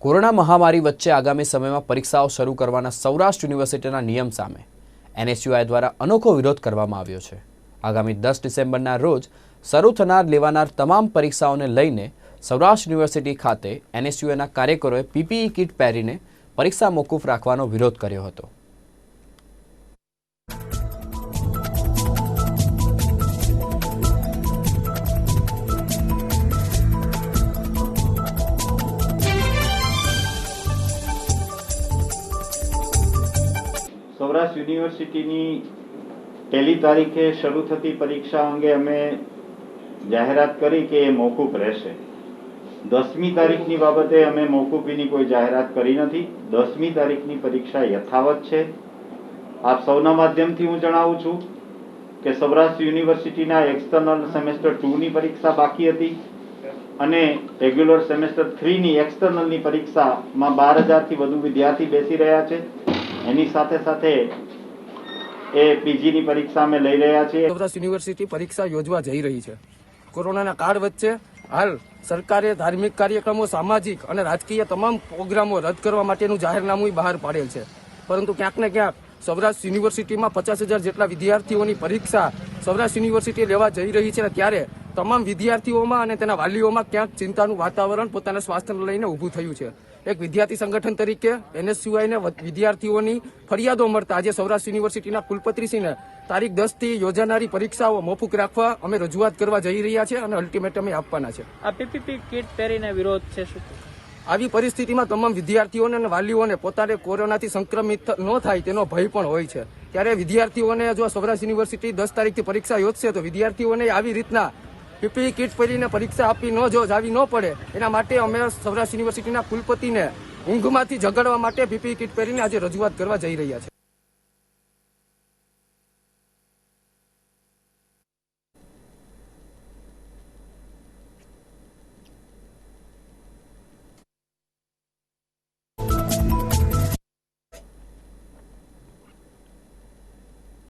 Corona મહામારી વચ્ચે આગામી સમયમાં પરીક્ષાઓ શરૂ કરવાના સૌરાષ્ટ્ર યુનિવર્સિટીના નિયમ સામે એનએસયુઆઈ દ્વારા અનોખો વિરોધ કરવામાં આવ્યો છે. આગામી દસ ડિસેમ્બરના રોજ શરૂ થનાર લેવાનાર તમામ પરીક્ષાઓને લઈને સૌરાષ્ટ્ર યુનિવર્સિટી ખાતે એનએસયુઆઈના કાર્યકરોએ પીપીઈ કિટ પહેરીને પરીક્ષા મોકૂફ રાખવાનો વિરોધ કર્યો હતો. સૌરાષ્ટ્ર યુનિવર્સિટીની પહેલી તારીખે શરૂ થતી પરીક્ષા અંગે અમે જાહેરાત કરી કે એ મોકૂફ રહેશે. દસમી તારીખની બાબતે અમે મોકૂફીની કોઈ જાહેરાત કરી નથી. દસમી તારીખની પરીક્ષા યથાવત છે. આપ સૌના માધ્યમથી હું જણાવું છું કે સૌરાષ્ટ્ર યુનિવર્સિટીના એક્સટર્નલ સેમેસ્ટર ટુની પરીક્ષા બાકી હતી અને રેગ્યુલર સેમેસ્ટર થ્રીની એક્સટર્નલની પરીક્ષામાં બાર હજારથી વધુ વિદ્યાર્થી બેસી રહ્યા છે. એની સાથે સાથે એ પીજીની પરીક્ષા અમે લઈ રહ્યા છીએ. સૌરાષ્ટ્ર યુનિવર્સિટી પરીક્ષા યોજવા જઈ રહી છે. કોરોનાના કાળ વચ્ચે હાલ સરકારે ધાર્મિક કાર્યક્રમો, સામાજિક અને રાજકીય તમામ પ્રોગ્રામો રદ કરવા માટેનું જાહેરનામું બહાર પાડેલ છે. પરંતુ ક્યાંક ને ક્યાંક સૌરાષ્ટ્ર યુનિવર્સિટીમાં પચાસ હજાર જેટલા વિદ્યાર્થીઓની પરીક્ષા સૌરાષ્ટ્ર યુનિવર્સિટી લેવા જઈ રહી છે ત્યારે તમામ વિદ્યાર્થીઓમાં અને તેના વાલીઓમાં ક્યાંક ચિંતાનું વાતાવરણ પોતાના સ્વાસ્થ્યને લઈને ઊભું થયું છે. એક વિદ્યાર્થી સંગઠન તરીકે એનએસયુઆઈને વિદ્યાર્થીઓની ફરિયાદો મળતા આજે સૌરાષ્ટ્ર યુનિવર્સિટીના કુલપતિશ્રીને તારીખ દસથી યોજાનારી પરીક્ષાઓ મોફુક રાખવા અમે રજૂઆત કરવા જઈ રહ્યા છે અને અલ્ટિમેટ અમે આપવાના છે. આ પીપીપી કીટ પહેરીને વિરોધ છે શું? આવી પરિસ્થિતિમાં તમામ વિદ્યાર્થીઓને અને વાલીઓને પોતાને કોરોનાથી સંક્રમિત ન થાય તેનો ભય પણ હોય છે. ત્યારે વિદ્યાર્થીઓને જો સૌરાષ્ટ્ર યુનિવર્સિટી દસ તારીખથી પરીક્ષા યોજશે તો વિદ્યાર્થીઓને આવી રીતના પીપી કિટ પહેરીને પરીક્ષા આપી ન જો આવી ન પડે. એના માટે અમે સૌરાષ્ટ્ર યુનિવર્સિટીના કુલપતિને ઊંઘમાંથી જગાડવા માટે પીપી કિટ પહેરીને આજે રજૂઆત કરવા જઈ રહ્યા છે